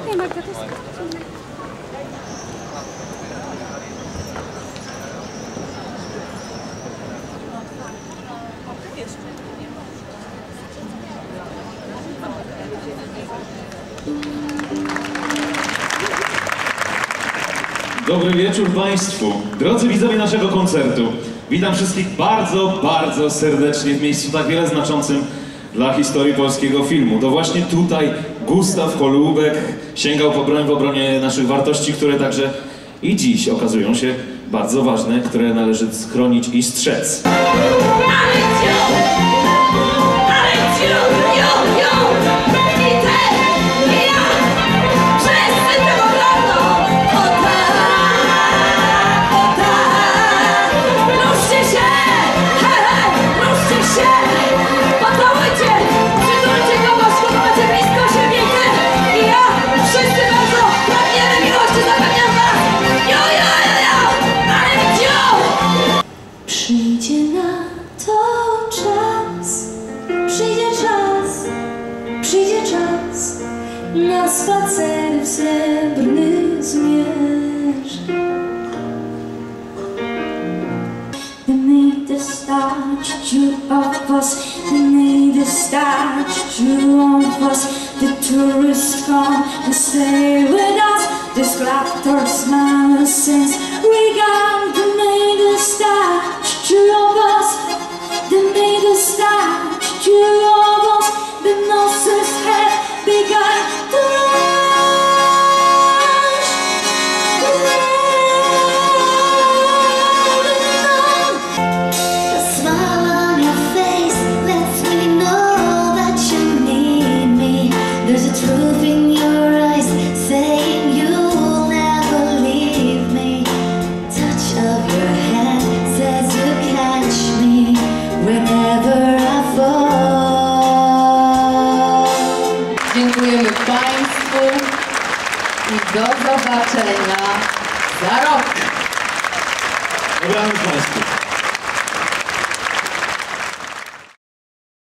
Nie, Magda, to. Dobry wieczór Państwu. Drodzy widzowie naszego koncertu, witam wszystkich bardzo, bardzo serdecznie w miejscu tak wiele znaczącym dla historii polskiego filmu. To właśnie tutaj Gustaw Holubek sięgał po broń w obronie naszych wartości, które także i dziś okazują się bardzo ważne, które należy chronić i strzec. Czas na spacer w srebrny zmierzch. The need to start two of us, the need to start two of us. The tourists come and stay with us. The sculptors, mama sings, we got begun to どうぞバーチャルなザロック。